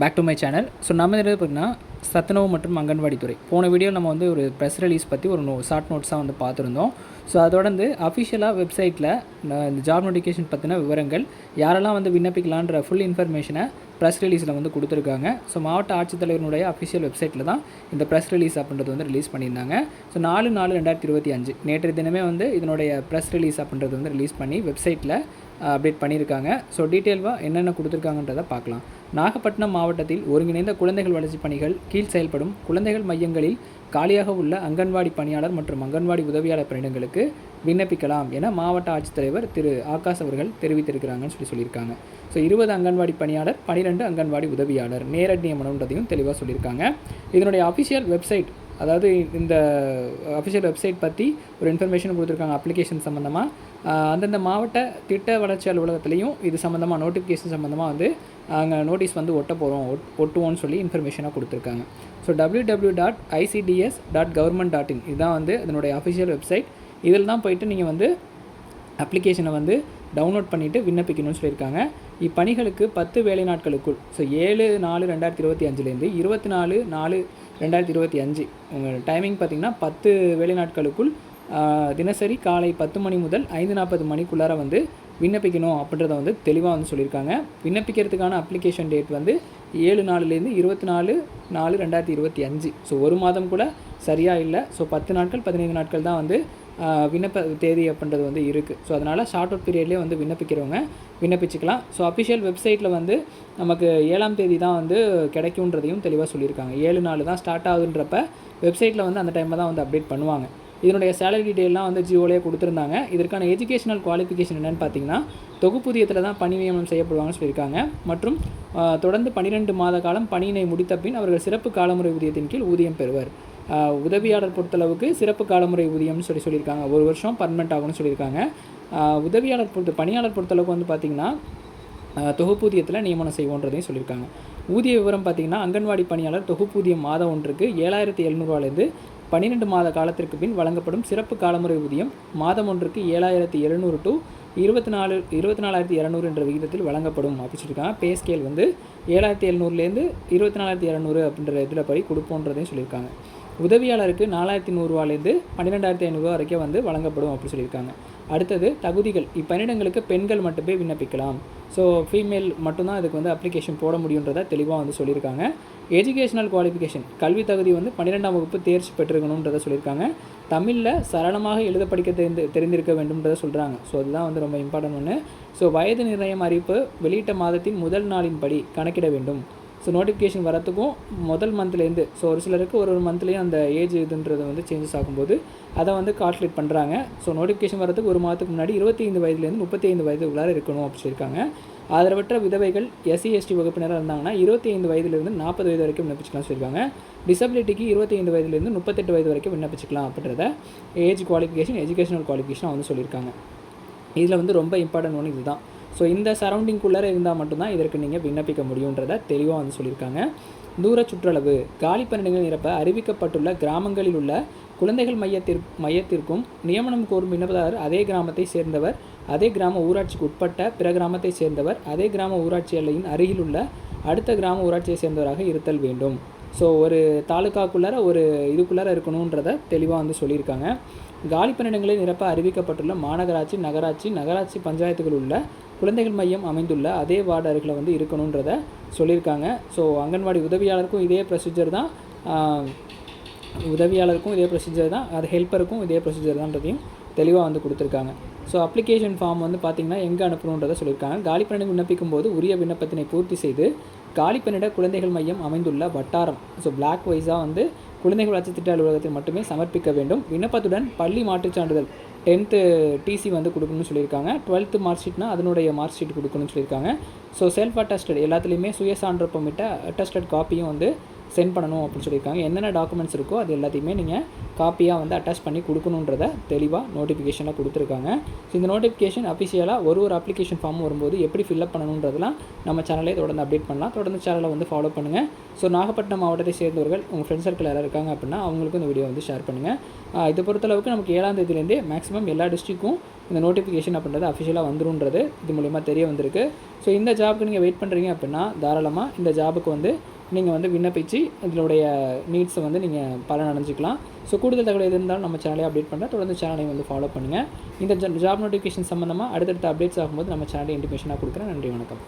Back to my channel so நம்ம இதில் பார்த்தீங்கன்னா சத்துணவு மற்றும் அங்கன்வாடித்துறை போன வீடியோ நம்ம வந்து ஒரு ப்ரெஸ் ரிலீஸ் பற்றி ஒரு நோ ஷார்ட் நோட்ஸாக வந்து பார்த்துருந்தோம். ஸோ அதை தொடர்ந்து அஃபிஷியலாக வெப்சைட்டில் இந்த ஜாப் நோட்டிஃபிகேஷன் பற்றின விவரங்கள் யாரெல்லாம் வந்து விண்ணப்பிக்கலான்ற ஃபுல் இன்ஃபர்மேஷனை ப்ரெஸ் ரிலீஸில் வந்து கொடுத்துருக்காங்க. ஸோ மாவட்ட ஆட்சித்தலைவனுடைய அஃபிஷியல் வெப்சைட்டில் தான் இந்த ப்ரெஸ் ரிலீஸ் அப்படின்றது வந்து ரிலீஸ் பண்ணியிருந்தாங்க. ஸோ நாலு நாலு ரெண்டாயிரத்தி இருபத்தி அஞ்சு நேற்று தினமே வந்து இதனுடைய ப்ரெஸ் ரிலீஸ் அப்படின்றது வந்து ரிலீஸ் பண்ணி வெப்சைட்டில் அப்டேட் பண்ணியிருக்காங்க. ஸோ டீட்டெயில்வாக என்னென்ன கொடுத்துருக்காங்கன்றதை பார்க்கலாம். நாகப்பட்டினம் மாவட்டத்தில் ஒருங்கிணைந்த குழந்தைகள் வளர்ச்சி பணிகள் கீழ் செயல்படும் குழந்தைகள் மையங்களில் காலியாக உள்ள அங்கன்வாடி பணியாளர் மற்றும் அங்கன்வாடி உதவியாளர் பணியிடங்களுக்கு விண்ணப்பிக்கலாம் என மாவட்ட ஆட்சித்தலைவர் திரு ஆகாஷ் அவர்கள் தெரிவித்திருக்கிறாங்கன்னு சொல்லி சொல்லியிருக்காங்க. ஸோ இருபது அங்கன்வாடி பணியாளர் பனிரெண்டு அங்கன்வாடி உதவியாளர் நேரடி நியமனம்ன்றதையும் தெளிவாக சொல்லியிருக்காங்க. இதனுடைய அஃபிஷியல் வெப்சைட் அதாவது இந்த அஃபிஷியல் வெப்சைட் பற்றி ஒரு இன்ஃபர்மேஷன் கொடுத்துருக்காங்க அப்ளிகேஷன் சம்மந்தமாக அந்தந்த மாவட்ட திட்ட வளர்ச்சி அலுவலகத்துலேயும் இது சம்மந்தமாக நோட்டிஃபிகேஷன் சம்மந்தமாக வந்து அங்கே நோட்டீஸ் வந்து ஒட்ட போகிறோம் ஒட் ஒட்டுவோம்னு சொல்லி இன்ஃபர்மேஷனாக கொடுத்துருக்காங்க. So W W dot ICDS dot government dot in இதுதான் வந்து அதனுடைய அஃபிஷியல் வெப்சைட் இதில் தான் போயிட்டு நீங்கள் வந்து அப்ளிகேஷனை வந்து டவுன்லோட் பண்ணிவிட்டு விண்ணப்பிக்கணும்னு சொல்லியிருக்காங்க. இப்பணிகளுக்கு பத்து வேலை நாட்களுக்குள் ஸோ ஏழு நாலு ரெண்டாயிரத்தி இருபத்தி அஞ்சுலேருந்து இருபத்தி நாலு நாலு ரெண்டாயிரத்தி இருபத்தி அஞ்சு. உங்கள் டைமிங் பார்த்திங்கன்னா பத்து வேலை நாட்களுக்குள் தினசரி காலை பத்து மணி முதல் ஐந்து நாற்பது மணிக்குள்ளார வந்து விண்ணப்பிக்கணும் அப்படின்றத வந்து தெளிவாக வந்து சொல்லியிருக்காங்க. விண்ணப்பிக்கிறதுக்கான அப்ளிகேஷன் டேட் வந்து ஏழு நாலுலேருந்து இருபத்தி நாலு நாலு ரெண்டாயிரத்தி இருபத்தி அஞ்சு. ஸோ ஒரு மாதம் கூட சரியாக இல்லை. ஸோ பத்து நாட்கள் பதினைந்து நாட்கள் தான் வந்து விண்ணப்ப தேதி அப்படின்றது வந்து இருக்குது ஸோ அதனால் ஷார்ட் அவுட் பீரியட்லேயே வந்து விண்ணப்பிக்கிறவங்க விண்ணப்பிச்சுக்கலாம். ஸோ அஃபிஷியல் வெப்சைட்டில் வந்து நமக்கு ஏழாம் தேதி தான் வந்து கிடைக்குன்றதையும் தெளிவாக சொல்லியிருக்காங்க. ஏழு நாள் தான் ஸ்டார்ட் ஆகுதுன்றப்ப வெப்சைட்டில் வந்து அந்த டைமில் தான் வந்து அப்டேட் பண்ணுவாங்க. இதனுடைய சேலரி டீட்டெயிலாம் வந்து ஜியோலேயே கொடுத்துருந்தாங்க. இதற்கான எஜுகேஷனல் குவாலிஃபிகேஷன் என்னென்னு பார்த்தீங்கன்னா தொகுப்புதியத்தில் தான் பணி நியமனம் செய்யப்படுவாங்கன்னு சொல்லியிருக்காங்க. மற்றும் தொடர்ந்து பன்னிரெண்டு மாத காலம் பணியினை முடித்த பின் அவர்கள் சிறப்பு காலமுறை ஊதியத்தின் கீழ் ஊதியம் பெறுவர். உதவியாளர் பொறுத்தளவுக்கு சிறப்பு காலமுறை ஊதியம்னு சொல்லி சொல்லியிருக்காங்க. ஒரு வருஷம் பர்மனெண்ட் ஆகும்னு சொல்லியிருக்காங்க. உதவியாளர் பொறுத்த பணியாளர் பொறுத்தளவுக்கு வந்து பார்த்திங்கன்னா தொகுப்பூதியத்தில் நியமனம் செய்வோன்றதையும் சொல்லியிருக்காங்க. ஊதிய விவரம் பார்த்திங்கன்னா அங்கன்வாடி பணியாளர் தொகுப்பூதியம் மாதம் ஒன்றுக்கு ஏழாயிரத்தி எழுநூறுவாலேருந்து பன்னிரெண்டு மாத காலத்திற்கு பின் வழங்கப்படும் சிறப்பு காலமுறை ஊதியம் மாதம் ஒன்றுக்கு ஏழாயிரத்தி எழுநூறு டு இருபத்தி நாலு இருபத்தி நாலாயிரத்தி இரநூறு என்ற விகிதத்தில் வழங்கப்படும். அப்படின்னு சொல்லியிருக்காங்க. பே ஸ்கேல் வந்து ஏழாயிரத்தி எழுநூறுலேருந்து இருபத்தி நாலாயிரத்தி இரநூறு அப்படின்ற இதில் படி கொடுப்போன்றதையும் சொல்லியிருக்காங்க. உதவியாளருக்கு நாலாயிரத்தி நூறுரூவாலேருந்து பன்னிரெண்டாயிரத்தி ஐநூறுரூவா வரைக்கும் வந்து வழங்கப்படும் அப்படின்னு சொல்லியிருக்காங்க. அடுத்தது தகுதிகள். இப்பணியிடங்களுக்கு பெண்கள் மட்டுமே விண்ணப்பிக்கலாம். ஸோ ஃபீமேல் மட்டும்தான் இதுக்கு வந்து அப்ளிகேஷன் போட முடியுன்றதை தெளிவாக வந்து சொல்லியிருக்காங்க. எஜுகேஷனல் குவாலிஃபிகேஷன் கல்வி தகுதி வந்து பன்னிரெண்டாம் வகுப்பு தேர்ச்சி பெற்றிருக்கணுன்றதை சொல்லியிருக்காங்க. தமிழில் சரளமாக எழுத படிக்க தெரிந்து தெரிந்திருக்க வேண்டும்ன்றதை சொல்கிறாங்க ஸோ அதுதான் வந்து ரொம்ப இம்பார்ட்டன்ட் ஒன்று ஸோ வயது நிர்ணயம் அறிவிப்பு வெளியிட்ட மாதத்தின் முதல் நாளின் படி கணக்கிட வேண்டும். ஸோ நோட்டிஃபிகேஷன் வரத்துக்கும் முதல் மந்த்லேருந்து ஸோ ஒரு சிலருக்கு ஒரு ஒரு மந்த்லேயும் அந்த ஏஜ் இதுன்றது வந்து சேஞ்சஸ் ஆகும்போது அதை வந்து கால்குலேட் பண்ணுறாங்க ஸோ நோட்டிஃபிகேஷன் வரத்துக்கு ஒரு மாதத்துக்கு முன்னாடி இருபத்தி ஐந்து வயதுலேருந்து முப்பத்தி ஐந்து வயதுக்குள்ளார இருக்கணும் அப்படின்னு சொல்லியிருக்காங்க. ஆதரவற்ற விதவைகள் எஸ்சி எஸ்டி வகுப்பினராக இருந்தாங்கன்னா இருபத்தி ஐந்து வயதுலேருந்து நாற்பது வயது வரைக்கும் விண்ணப்பிச்சிக்கலாம் சொல்லியிருக்காங்க. டிசபிலிட்டிக்கு இருபத்தி ஐந்து வயதுலேருந்து முப்பத்தெட்டு வயது வரைக்கும் விண்ணப்பிச்சிக்கலாம் அப்படின்றத ஏஜ் குவாலிஃபிகேஷன் எஜுகேஷனல் குவாலிஃபிகேஷன் வந்து சொல்லியிருக்காங்க. இதில் வந்து ரொம்ப இம்பார்ட்டன்ட் ஒன்று இதுதான். ஸோ இந்த சரௌண்டிங்குள்ளே இருந்தால் மட்டும்தான் இதற்கு நீங்கள் விண்ணப்பிக்க முடியுன்றத தெளிவாக வந்து சொல்லியிருக்காங்க. தூர சுற்றளவு காலி பணியிடங்கள் நிரப்ப அறிவிக்கப்பட்டுள்ள கிராமங்களில் உள்ள குழந்தைகள் மையத்திற் மையத்திற்கும் நியமனம் கோரும் விண்ணப்பதாரர் அதே கிராமத்தை சேர்ந்தவர் அதே கிராம ஊராட்சிக்கு உட்பட்ட பிற கிராமத்தை சேர்ந்தவர் அதே கிராம ஊராட்சி எல்லையின் அருகில் உள்ள அடுத்த கிராம ஊராட்சியை சேர்ந்தவராக இருத்தல் வேண்டும். ஸோ ஒரு தாலுக்காக்குள்ளார ஒரு இதுக்குள்ளார இருக்கணுன்றத தெளிவாக வந்து சொல்லியிருக்காங்க. காலி பணியிடங்களை நிரப்ப அறிவிக்கப்பட்டுள்ள மாநகராட்சி நகராட்சி நகராட்சி பஞ்சாயத்துகள் உள்ள குழந்தைகள் மையம் அமைந்துள்ள அதே வார்டு அருகில் வந்து இருக்கணுன்றத சொல்லியிருக்காங்க. ஸோ அங்கன்வாடி உதவியாளருக்கும் இதே ப்ரொசீஜர் தான் உதவியாளருக்கும் இதே ப்ரொசீஜர் தான் அது ஹெல்ப்பருக்கும் இதே ப்ரொசீஜர் தான்றதையும் தெளிவாக வந்து கொடுத்துருக்காங்க. ஸோ அப்ளிகேஷன் ஃபார்ம் வந்து பார்த்திங்கன்னா எங்கே அனுப்பணுன்றதை சொல்லியிருக்காங்க. காலி விண்ணப்பிக்கும் போது உரிய விண்ணப்பத்தினை பூர்த்தி செய்து காலி குழந்தைகள் மையம் அமைந்துள்ள வட்டாரம். ஸோ பிளாக் வைஸாக வந்து குழந்தைகள் வளர்ச்சி திட்ட அலுவலகத்தில் மட்டுமே சமர்ப்பிக்க வேண்டும். விண்ணப்பத்துடன் பள்ளி மாற்றுச் சான்றிதழ் டென்த்து டிசி வந்து கொடுக்கணும்னு சொல்லியிருக்காங்க. டுவெல்த்து மார்க் ஷீட்னா அதனுடைய மார்க் ஷீட் கொடுக்கணும்னு சொல்லியிருக்காங்க. ஸோ செல்ஃப் அட்டஸ்டட் எல்லாத்துலேயுமே சுய சான்றப்பமிட்ட அட்டஸ்டட் காப்பியும் வந்து சென்ட் பண்ணணும் அப்படின்னு சொல்லியிருக்காங்க. என்னென்ன டாக்குமெண்ட்ஸ் இருக்கோ அது எல்லாத்தையுமே நீங்கள் காப்பியாக வந்து அட்டாச் பண்ணி கொடுக்கணுன்றத தெளிவாக நோட்டிஃபிகேஷனில் கொடுத்துருக்காங்க. ஸோ இந்த நோட்டிஃபிகேஷன் அஃபிஷியலாக ஒரு ஒரு அப்ளிகேஷன் ஃபார்ம் வரும்போது எப்படி ஃபில்அப் பண்ணணுன்றதெல்லாம் நம்ம சேனலே தொடர்ந்து அப்டேட் பண்ணலாம். தொடர்ந்து சேனலை வந்து ஃபாலோ பண்ணுங்கள் ஸோ நாகப்பட்டினம் மாவட்டத்தை சேர்ந்தவர்கள் உங்கள் ஃப்ரெண்ட்ஸ் சர்க்கிள் யாராவது இருக்காங்க அப்படின்னா அவங்களுக்கும் இந்த வீடியோ வந்து ஷேர் பண்ணுங்கள் இதை பொறுத்தளவுக்கு நமக்கு ஏழாம் தேதியிலேருந்தே மேக்ஸிமம் எல்லா டிஸ்ட்ரிக்கும் இந்த நோட்டிஃபிகேஷன் அப்படின்றது அஃபிஷியலாக வந்துருன்றது இது மூலிமா தெரிய வந்திருக்கு. ஸோ இந்த ஜாபுக்கு நீங்கள் வெயிட் பண்ணுறீங்க அப்படின்னா தாராளமாக இந்த ஜாபுக்கு வந்து நீங்கள் வந்து விண்ணப்பிச்சு இதனுடைய நீட்ஸை வந்து நீங்கள் பலன் அடைஞ்சிக்கலாம். ஸோ கூடுதல் தகவல் எது இருந்தாலும் நம்ம சேனலை அப்டேட் பண்ணுறேன் தொடர்ந்து சேனலையும் வந்து ஃபாலோ பண்ணுங்கள் இந்த ஜாப் நோட்டிஃபிகேஷன் சம்மந்தமாக அடுத்தடுத்த அப்டேட்ஸ் ஆகும்போது நம்ம சேனலை இன்டிமேஷனாக கொடுக்குறேன். நன்றி வணக்கம்.